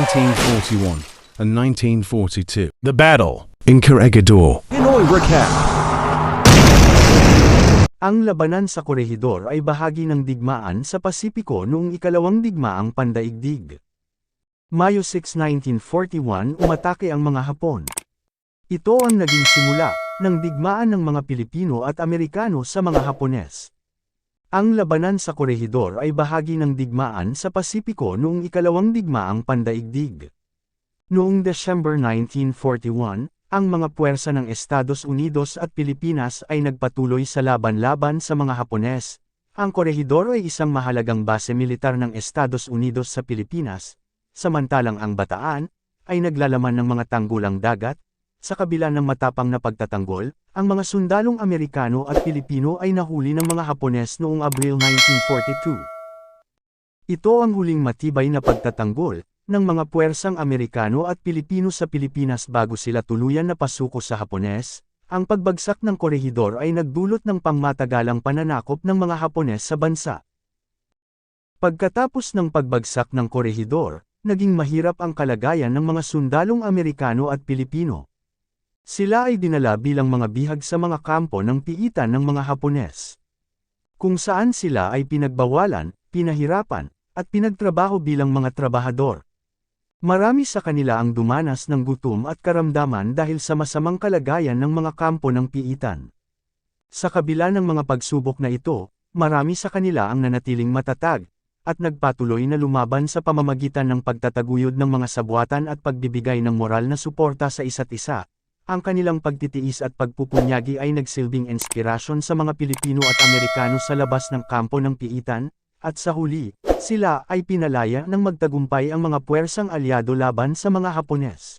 1941 and 1942. The battle. In Corregidor, Pinoy Recap. Ang labanan sa Korehidor ay bahagi ng digmaan sa Pasipiko noong ikalawang digmaang pandaigdig. Mayo 6, 1941 umatake ang mga Hapon. Ito ang naging simula ng digmaan ng mga Pilipino at Amerikano sa mga Hapones. Ang labanan sa Korehidor ay bahagi ng digmaan sa Pasipiko noong ikalawang digmaang pandaigdig. Noong December 1941, ang mga puwersa ng Estados Unidos at Pilipinas ay nagpatuloy sa laban-laban sa mga Hapones. Ang Corregidor ay isang mahalagang base militar ng Estados Unidos sa Pilipinas, samantalang ang Bataan ay naglalaman ng mga tanggulang dagat. Sa kabila ng matapang na pagtatanggol, ang mga sundalong Amerikano at Pilipino ay nahuli ng mga Hapones noong Abril 1942. Ito ang huling matibay na pagtatanggol, ng mga puwersang Amerikano at Pilipino sa Pilipinas bago sila tuluyan na pasuko sa Hapones, ang pagbagsak ng Korehidor ay nagdulot ng pangmatagalang pananakop ng mga Hapones sa bansa. Pagkatapos ng pagbagsak ng Korehidor, naging mahirap ang kalagayan ng mga sundalong Amerikano at Pilipino. Sila ay dinala bilang mga bihag sa mga kampo ng piitan ng mga Hapones. Kung saan sila ay pinagbawalan, pinahirapan, at pinagtrabaho bilang mga trabahador. Marami sa kanila ang dumanas ng gutom at karamdaman dahil sa masamang kalagayan ng mga kampo ng piitan. Sa kabila ng mga pagsubok na ito, marami sa kanila ang nanatiling matatag, at nagpatuloy na lumaban sa pamamagitan ng pagtataguyod ng mga sabuatan at pagbibigay ng moral na suporta sa isa't isa. Ang kanilang pagtitiis at pagpupunyagi ay nagsilbing inspirasyon sa mga Pilipino at Amerikano sa labas ng kampo ng piitan, at sa huli, sila ay pinalaya ng magtagumpay ang mga puwersang alyado laban sa mga Hapones.